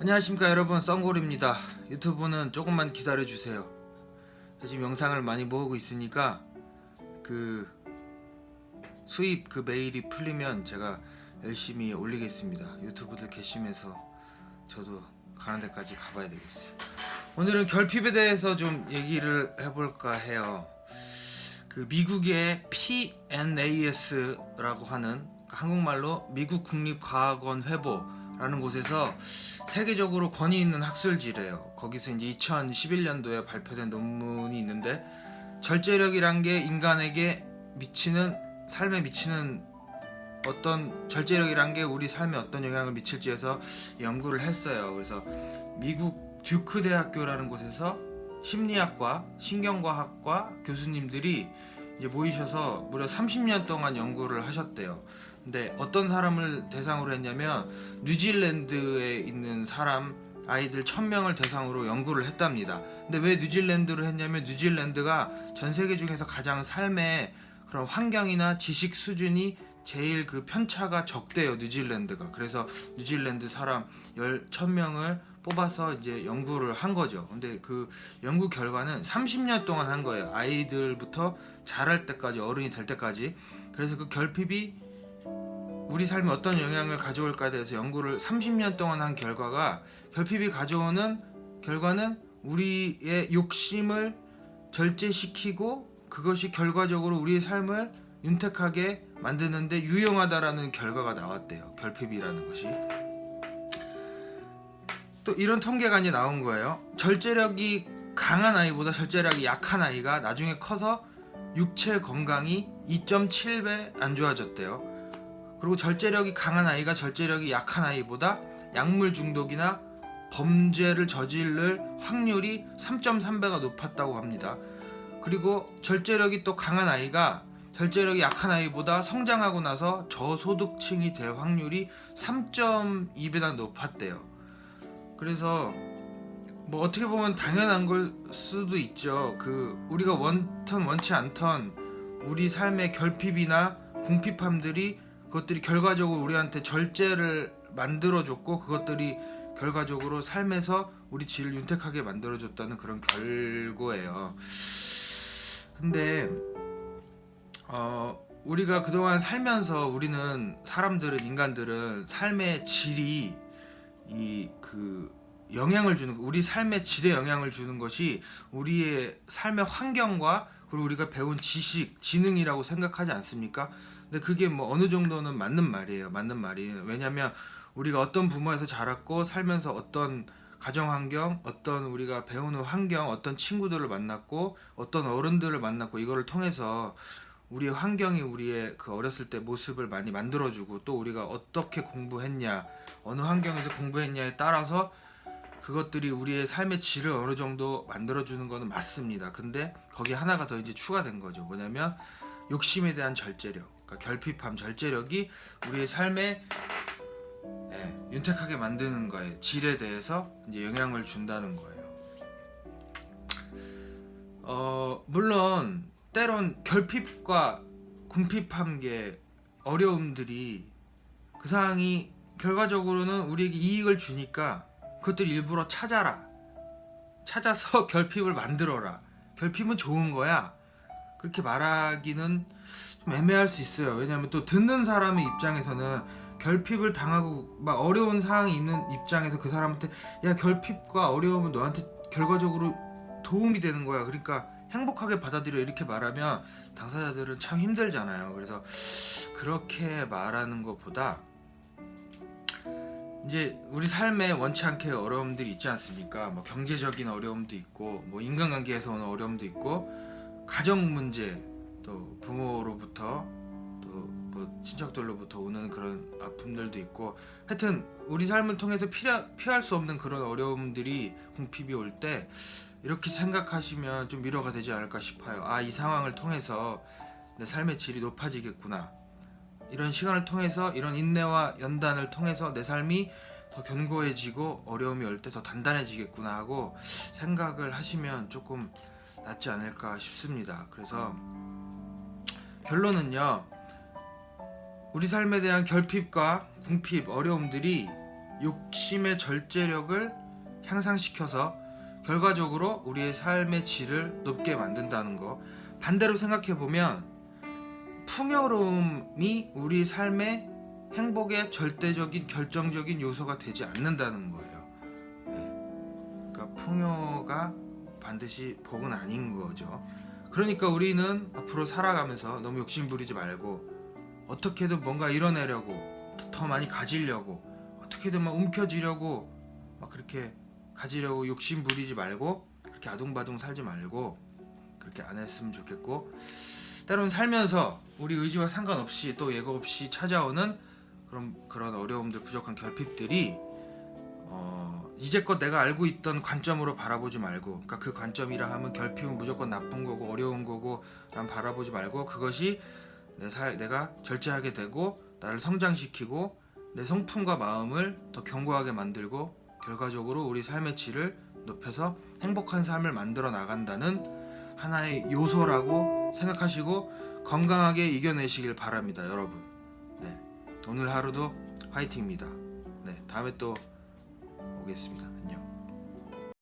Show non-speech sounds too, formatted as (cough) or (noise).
안녕하십니까 여러분. 썬골입니다. 유튜브는 조금만 기다려주세요. 지금 영상을 많이 모으고 있으니까 그 수입 그 메일이 풀리면 제가 열심히 올리겠습니다. 유튜브들 개심해서 저도 가는 데까지 가봐야 되겠어요. 오늘은 결핍에 대해서 좀 얘기를 해볼까 해요. 그 미국의 PNAS라고 하는 한국말로 미국 국립과학원 회보 라는 곳에서 세계적으로 권위 있는 학술지래요. 거기서 이제 2011년도에 발표된 논문이 있는데 절제력이란 게 인간에게 미치는 삶에 미치는 어떤 절제력이란 게 우리 삶에 어떤 영향을 미칠지에서 연구를 했어요. 그래서 미국 듀크 대학교라는 곳에서 심리학과 신경과학과 교수님들이 이제 모이셔서 무려 30년 동안 연구를 하셨대요. 근데 어떤 사람을 대상으로 했냐면 뉴질랜드에 있는 사람 아이들 1000명을 대상으로 연구를 했답니다. 근데 왜 뉴질랜드로 했냐면 뉴질랜드가 전 세계 중에서 가장 삶의 그런 환경이나 지식 수준이 제일 그 편차가 적대요 뉴질랜드가. 그래서 뉴질랜드 사람 1000명을 뽑아서 이제 연구를 한 거죠. 근데 그 연구 결과는 30년 동안 한 거예요. 아이들부터 자랄 때까지 어른이 될 때까지. 그래서 그 결핍이 우리 삶에 어떤 영향을 가져올까에 대해서 연구를 30년 동안 한 결과가 결핍이 가져오는 결과는 우리의 욕심을 절제시키고 그것이 결과적으로 우리의 삶을 윤택하게 만드는데 유용하다라는 결과가 나왔대요. 결핍이라는 것이. 또 이런 통계가 이제 나온 거예요. 절제력이 강한 아이보다 절제력이 약한 아이가 나중에 커서 육체 건강이 2.7배 안 좋아졌대요. 그리고 절제력이 강한 아이가 절제력이 약한 아이보다 약물 중독이나 범죄를 저지를 확률이 3.3배가 높았다고 합니다. 그리고 절제력이 또 강한 아이가 절제력이 약한 아이보다 성장하고 나서 저소득층이 될 확률이 3.2배나 높았대요. 그래서 뭐 어떻게 보면 당연한 걸 수도 있죠. 그 우리가 원턴 원치 않던 우리 삶의 결핍이나 궁핍함들이 그것들이 결과적으로 우리한테 절제를 만들어줬고 그것들이 결과적으로 삶에서 우리 질을 윤택하게 만들어줬다는 그런 결과예요. 근데 어 우리가 그동안 살면서 우리는 사람들은 인간들은 삶의 질이 이 그 영향을 주는 우리 삶의 질에 영향을 주는 것이 우리의 삶의 환경과 그리고 우리가 배운 지식, 지능이라고 생각하지 않습니까? 근데 그게 뭐 어느 정도는 맞는 말이에요. 맞는 말이에요. 왜냐면 우리가 어떤 부모에서 자랐고 살면서 어떤 가정 환경, 어떤 우리가 배우는 환경, 어떤 친구들을 만났고 어떤 어른들을 만났고 이거를 통해서 우리의 환경이 우리의 그 어렸을 때 모습을 많이 만들어주고 또 우리가 어떻게 공부했냐, 어느 환경에서 공부했냐에 따라서 그것들이 우리의 삶의 질을 어느 정도 만들어주는 거는 맞습니다. 근데 거기 하나가 더 이제 추가된 거죠. 뭐냐면 욕심에 대한 절제력, 그러니까 결핍함, 절제력이 우리의 삶에 예, 윤택하게 만드는 거에 질에 대해서 이제 영향을 준다는 거예요. 어 물론 때론 결핍과 궁핍함의 어려움들이 그 상황이 결과적으로는 우리에게 이익을 주니까 그것들 일부러 찾아라. 찾아서 (laughs) 결핍을 만들어라. 결핍은 좋은 거야. 그렇게 말하기는 좀 애매할 수 있어요. 왜냐하면 또 듣는 사람의 입장에서는 결핍을 당하고 막 어려운 상황이 있는 입장에서 그 사람한테 야 결핍과 어려움은 너한테 결과적으로 도움이 되는 거야. 그러니까 행복하게 받아들여. 이렇게 말하면 당사자들은 참 힘들잖아요. 그래서 그렇게 말하는 것보다 이제 우리 삶에 원치 않게 어려움들이 있지 않습니까? 뭐 경제적인 어려움도 있고, 뭐 인간관계에서 오는 어려움도 있고, 가정 문제, 또 부모로부터 또 뭐 친척들로부터 오는 그런 아픔들도 있고, 하여튼 우리 삶을 통해서 피하, 피할 수 없는 그런 어려움들이 궁핍이 올 때 이렇게 생각하시면 좀 위로가 되지 않을까 싶어요. 아, 이 상황을 통해서 내 삶의 질이 높아지겠구나. 이런 시간을 통해서 이런 인내와 연단을 통해서 내 삶이 더 견고해지고 어려움이 올 때 더 단단해지겠구나 하고 생각을 하시면 조금 낫지 않을까 싶습니다. 그래서 결론은요. 우리 삶에 대한 결핍과 궁핍, 어려움들이 욕심의 절제력을 향상시켜서 결과적으로 우리의 삶의 질을 높게 만든다는 거. 반대로 생각해 보면 풍요로움이 우리 삶의 행복의 절대적인 결정적인 요소가 되지 않는다는 거예요. 네. 그러니까 풍요가 반드시 복은 아닌 거죠. 그러니까 우리는 앞으로 살아가면서 너무 욕심 부리지 말고 어떻게든 뭔가 이뤄내려고 더 많이 가지려고 어떻게든 막 움켜쥐려고 막 그렇게 가지려고 욕심 부리지 말고 그렇게 아둥바둥 살지 말고 그렇게 안 했으면 좋겠고 때로는 살면서 우리 의지와 상관없이 또 예고 없이 찾아오는 그런 그런 어려움들 부족한 결핍들이 어, 이제껏 내가 알고 있던 관점으로 바라보지 말고 그러니까 그 관점이라 하면 결핍은 무조건 나쁜 거고 어려운 거고 난 바라보지 말고 그것이 내 살, 내가 절제하게 되고 나를 성장시키고 내 성품과 마음을 더 견고하게 만들고 결과적으로 우리 삶의 질을 높여서 행복한 삶을 만들어 나간다는 하나의 요소라고 생각하시고 건강하게 이겨내시길 바랍니다, 여러분. 네, 오늘 하루도 화이팅입니다. 네, 다음에 또 오겠습니다. 안녕.